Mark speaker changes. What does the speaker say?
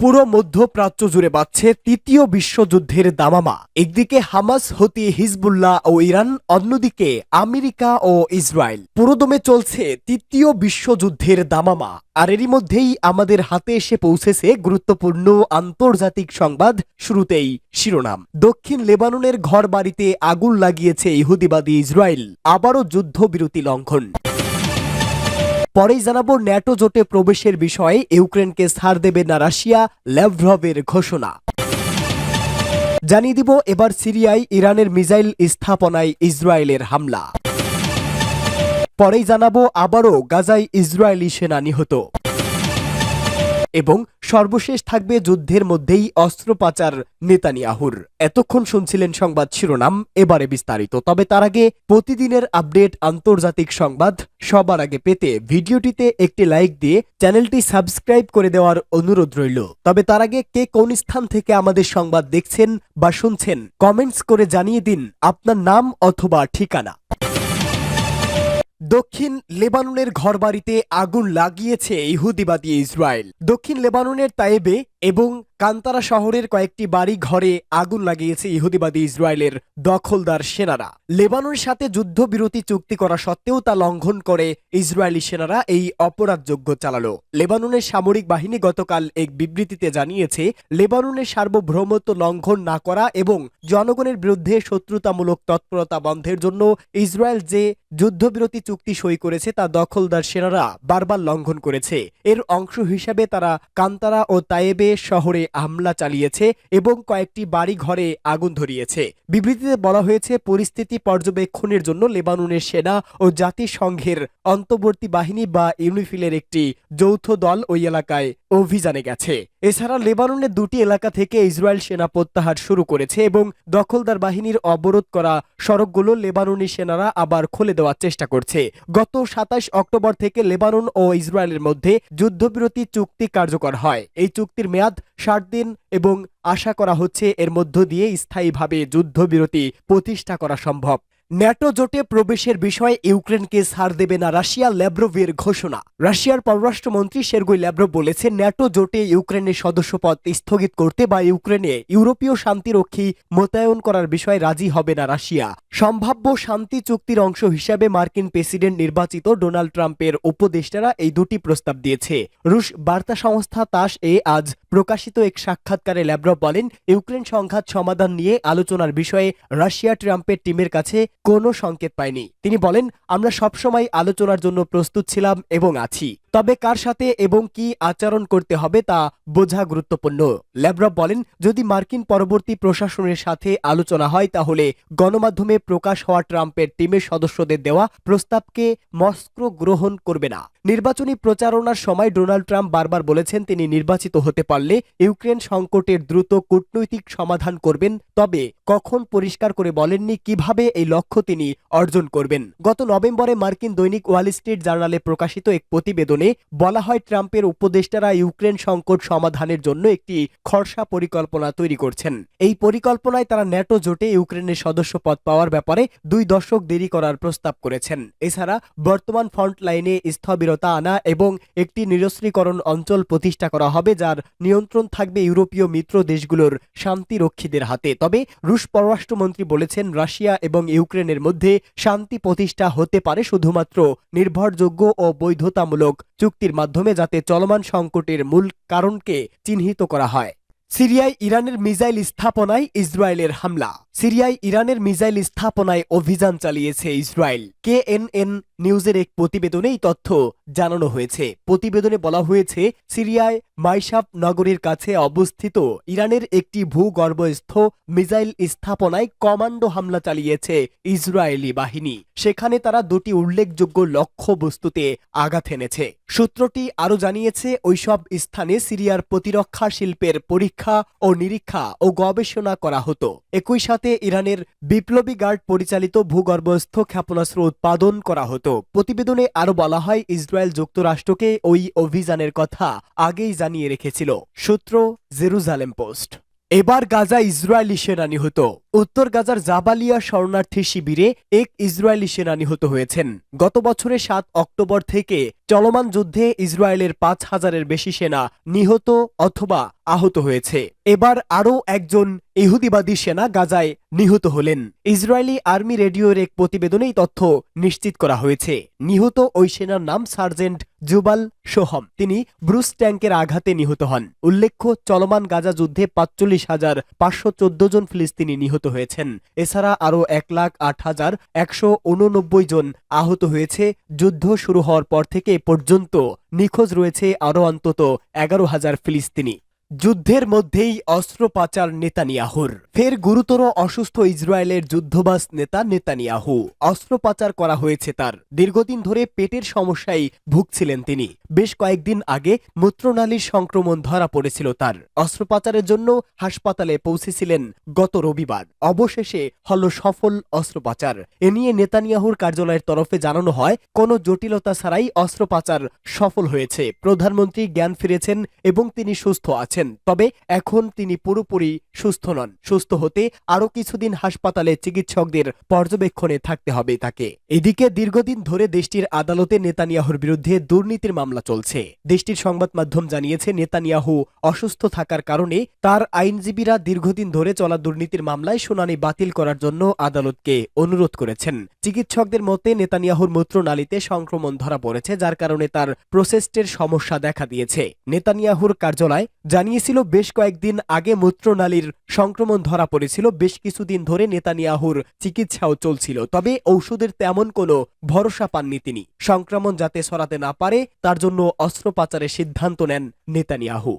Speaker 1: পুরো মধ্যপ্রাচ্য জুড়ে বাড়ছে তৃতীয় বিশ্বযুদ্ধের দামামা। একদিকে হামাস, হতি, হিজবুল্লাহ ও ইরান, অন্যদিকে আমেরিকা ও ইসরায়েল। পুরোদমে চলছে তৃতীয় বিশ্বযুদ্ধের দামামা, আর এরই মধ্যেই আমাদের হাতে এসে পৌঁছেছে গুরুত্বপূর্ণ আন্তর্জাতিক সংবাদ শুরুতেই শিরোনাম। দক্ষিণ লেবাননের ঘর বাড়িতে আগুন লাগিয়েছে ইহুদিবাদী ইসরায়েল, আবারও যুদ্ধবিরতি লঙ্ঘন। পরেই জানাব ন্যাটো জোটে প্রবেশের বিষয়ে ইউক্রেনকে ছাড় দেবে না রাশিয়া, ল্যাভ্রভের ঘোষণা। জানিয়ে দিব এবার সিরিয়ায় ইরানের মিসাইল স্থাপনায় ইসরায়েলের হামলা। পরেই জানাব আবারও গাজায় ইসরায়েলি সেনা নিহত। এবং সর্বশেষ থাকবে যুদ্ধের মধ্যেই অস্ত্র পাচার নেতানিয়াহুর। এতক্ষণ শুনছিলেন সংবাদ শিরোনাম, এবারে বিস্তারিত। তবে তার আগে প্রতিদিনের আপডেট আন্তর্জাতিক সংবাদ সবার আগে পেতে ভিডিওটিতে একটি লাইক দিয়ে চ্যানেলটি সাবস্ক্রাইব করে দেওয়ার অনুরোধ রইল। তবে তার আগে কে কোন স্থান থেকে আমাদের সংবাদ দেখছেন বা শুনছেন, কমেন্টস করে জানিয়ে দিন আপনার নাম অথবা ঠিকানা। দক্ষিণ লেবাননের ঘরবাড়িতে আগুন লাগিয়েছে ইহুদিবাদী ইসরায়েল। দক্ষিণ লেবাননের তায়েবে এবং কান্তারা শহরের কয়েকটি বাড়ি ঘরে আগুন লাগিয়েছে ইহুদিবাদী ইসরায়েলের দখলদার সেনারা। লেবাননের সাথে যুদ্ধবিরতি চুক্তি করা সত্ত্বেও তা লঙ্ঘন করে ইসরায়েলি সেনারা এই অপরাধযোগ্য চালালো। লেবাননের সামরিক বাহিনী গতকাল এক বিবৃতিতে জানিয়েছে, লেবাননের সার্বভৌমত্ব লঙ্ঘন না করা এবং জনগণের বিরুদ্ধে শত্রুতামূলক তৎপরতা বন্ধের জন্য ইসরায়েল যে যুদ্ধবিরতি চুক্তি সই করেছে তা দখলদার সেনারা বারবার লঙ্ঘন করেছে। এর অংশ হিসাবে তারা কান্তারা ও তায়েবে শহরে হামলা চালিয়েছে এবং কয়েকটি বাড়ি ঘরে আগুন ধরিয়েছে। বিবৃতিতে বলা হয়েছে, পরিস্থিতি পর্যবেক্ষণের জন্য লেবাননের সেনা ও জাতিসংঘের অন্তর্বর্তী বাহিনী বা ইউনিফিলের একটি যৌথ দল ওই এলাকায় অভিযানে গেছে। এছাড়া লেবাননের দুটি এলাকা থেকে ইসরায়েল সেনা প্রত্যাহার শুরু করেছে এবং দখলদার বাহিনীর অবরোধ করা সড়কগুলো লেবাননি সেনারা আবার খুলে দেওয়ার চেষ্টা করছে। গত সাতাশ অক্টোবর থেকে লেবানন ও ইসরায়েলের মধ্যে যুদ্ধবিরতি চুক্তি কার্যকর হয়। এই চুক্তির মেয়াদ ষাট দিন এবং আশা করা হচ্ছে এর মধ্য দিয়ে স্থায়ীভাবে যুদ্ধবিরতি প্রতিষ্ঠা করা সম্ভব। ন্যাটো জোটে প্রবেশের বিষয়ে ইউক্রেনকে ছাড় দেবে না রাশিয়া ল্যাব্রোভের ঘোষণা। রাশিয়ার পররাষ্ট্রমন্ত্রী সের্গই ল্যাব্রোভ বলেছেন, ন্যাটো জোটে ইউক্রেনের সদস্যপদ স্থগিত করতে বা ইউক্রেনে ইউরোপীয় শান্তিরক্ষী মোতায়েন করার বিষয়ে রাজি হবে না রাশিয়া। সম্ভাব্য শান্তি চুক্তির অংশ হিসাবে মার্কিন প্রেসিডেন্ট নির্বাচিত ডোনাল্ড ট্রাম্পের উপদেষ্টারা এই দুটি প্রস্তাব দিয়েছে। রুশ বার্তা সংস্থা তাস এ আজ প্রকাশিত এক সাক্ষাৎকারে ল্যাব্রভ বলেন, ইউক্রেন সংঘাত সমাধান নিয়ে আলোচনার বিষয়ে রাশিয়া ট্রাম্পের টিমের কাছে কোনো সংকেত পাইনি তিনি বলেন আমরা সবসময় আলোচনার জন্য প্রস্তুত ছিলাম এবং আছি। তবে কার সাথে এবং কি আচরণ করতে হবে তা বোঝা গুরুত্বপূর্ণ। ল্যাব্রভ বলেন, যদি মার্কিন পরবর্তী প্রশাসনের সাথে আলোচনা হয়, তাহলে গণমাধ্যমে প্রকাশ হওয়া ট্রাম্পের টিমের সদস্যদের দেওয়া প্রস্তাবকে মস্কো গ্রহণ করবে না। নির্বাচনী প্রচারণার সময় ডোনাল্ড ট্রাম্প বারবার বলেছেন, তিনি নির্বাচিত হতে পারলে ইউক্রেন সংকটের দ্রুত কূটনৈতিক সমাধান করবেন, তবে কখন পরিষ্কার করে বলেননি কীভাবে এই লক্ষ্য তিনি অর্জন করবেন। গত নভেম্বরে মার্কিন দৈনিক ওয়াল স্ট্রিট জার্নালে প্রকাশিত এক প্রতিবেদনে বলা হয়, ট্রাম্পের উপদেষ্টারা ইউক্রেন সংকট সমাধানের জন্য একটি খরসা পরিকল্পনা তৈরি করছেন। এই পরিকল্পনায় তারা ন্যাটো জোটে ইউক্রেনের সদস্য পদ পাওয়ার ব্যাপারে দুই দশক দেরি করার প্রস্তাব করেছেন। এছাড়া বর্তমান ফ্রন্ট লাইনে স্থবিরতা আনা এবং একটি নিরস্ত্রীকরণ অঞ্চল প্রতিষ্ঠা করা হবে, যার নিয়ন্ত্রণ থাকবে ইউরোপীয় মিত্র দেশগুলোর শান্তিরক্ষীদের হাতে। তবে রুশ পররাষ্ট্রমন্ত্রী বলেছেন, রাশিয়া এবং ইউক্রেনের মধ্যে শান্তি প্রতিষ্ঠা হতে পারে, শুধুমাত্র নির্ভরযোগ্য ও বৈধতামূলক চুক্তির মাধ্যমে যাতে চলমান সংকটের মূল কারণকে চিহ্নিত করা হয়। সিরিয়ায় ইরানের মিজাইল স্থাপনায় ইসরায়েলের হামলা। সিরিয়ায় ইরানের মিসাইল স্থাপনায় অভিযান চালিয়েছে ইসরায়েল। কেএনএন নিউজের এক প্রতিবেদনে এই তথ্য জানানো হয়েছে। প্রতিবেদনে বলা হয়েছে, সিরিয়ায় মাইসাব নগরীর কাছে অবস্থিত ইরানের একটি ভূগর্ভস্থ মিসাইল স্থাপনায় কমান্ডো হামলা চালিয়েছে ইসরায়েলি বাহিনী। সেখানে তারা দুটি উল্লেখযোগ্য লক্ষ্য বস্তুতে আঘাত এনেছে। সূত্রটি আরও জানিয়েছে, ওইসব স্থানে সিরিয়ার প্রতিরক্ষা শিল্পের পরীক্ষা ও নিরীক্ষা ও গবেষণা করা হতো। একই সাথে ইরানের বিপ্লবী গার্ড পরিচালিত ভূগর্ভস্থ ক্ষেপণাস্ত্র উৎপাদন করা হতো। প্রতিবেদনে আরও বলা হয়, ইসরায়েল যুক্তরাষ্ট্রকে ওই অভিযানের কথা আগেই জানিয়ে রেখেছিল। সূত্র, জেরুজালেম পোস্ট। এবার গাজা ইসরায়েলি সেনা নিহত উত্তর গাজার জাবালিয়া শরণার্থী শিবিরে এক ইসরায়েলি সেনা নিহত হয়েছেন। গত বছরের সাত অক্টোবর থেকে চলমান যুদ্ধে ইসরায়েলের পাঁচ হাজারের বেশি সেনা নিহত অথবা আহত হয়েছে। এবার আরও একজন ইহুদিবাদী সেনা গাজায় নিহত হলেন। ইসরায়েলি আর্মি রেডিওর এক প্রতিবেদনে এই তথ্য নিশ্চিত করা হয়েছে। নিহত ওই সেনার নাম সার্জেন্ট জুবাল সোহম। তিনি ব্রুস ট্যাঙ্কের আঘাতে নিহত হন। উল্লেখ্য, চলমান গাজা যুদ্ধে পাঁচচল্লিশ হাজার পাঁচশো চোদ্দ জন ফিলিস্তিনি নিহত হয়েছেন। এছাড়া আরও এক লাখ আট হাজার একশো উননব্বই জন আহত হয়েছে। যুদ্ধ শুরু হওয়ার পর থেকে পর্যন্ত নিখোঁজ রয়েছে আরও অন্তত এগারো হাজার ফিলিস্তিনি। যুদ্ধের মধ্যেই অস্ত্র পাচার নেতানিয়াহুর। ফের গুরুতর অসুস্থ ইসরায়েলের যুদ্ধবাস নেতা নেতানিয়াহু। অস্ত্র পাচার করা হয়েছে তার। দীর্ঘদিন ধরে পেটের সমস্যায় ভুগছিলেন তিনি। বেশ কয়েকদিন আগে মূত্রনালীর সংক্রমণ ধরা পড়েছিল তার। অস্ত্রোপচারের জন্য হাসপাতালে পৌঁছেছিলেন গত রবিবার। অবশেষে হল সফল অস্ত্রোপচার। এ নিয়ে নেতানিয়াহুর কার্যালয়ের তরফে জানানো হয়, কোনো জটিলতা ছাড়াই অস্ত্রোপচার সফল হয়েছে। প্রধানমন্ত্রী জ্ঞান ফিরেছেন এবং তিনি সুস্থ আছেন। তবে এখন তিনি পুরোপুরি সুস্থ নন। সুস্থ হতে আরও কিছুদিন হাসপাতালে চিকিৎসকদের পর্যবেক্ষণে থাকতে হবে তাকে। এদিকে দীর্ঘদিন ধরে দেশটির আদালতে নেতানিয়াহুর বিরুদ্ধে দুর্নীতির মামলা চলছে। দেশটির সংবাদ মাধ্যম জানিয়েছে, নেতানিয়াহু অসুস্থ থাকার কারণে তার আইনজীবীরা দীর্ঘদিন ধরে চলা দুর্নীতির মামলায় শুনানি বাতিল করার জন্য আদালতকে অনুরোধ করেছেন। চিকিৎসকদের মতে, নেতানিয়াহুর মূত্রনালীতে সংক্রমণ ধরা পড়েছে, যার কারণে তার প্রসেস্টের সমস্যা দেখা দিয়েছে। নেতানিয়াহুর কার্যালয় জানিয়েছিল, বেশ কয়েকদিন আগে মূত্রনালীর সংক্রমণ ধরা পড়েছিল। বেশ কিছুদিন ধরে নেতানিয়াহুর চিকিৎসাও চলছিল। তবে ঔষধের তেমন কোনো ভরসা পাননি তিনি। সংক্রমণ যাতে সরাতে না পারে, তার জন্য অস্ত্রোপাচারের সিদ্ধান্ত নেন নেতানিয়াহু।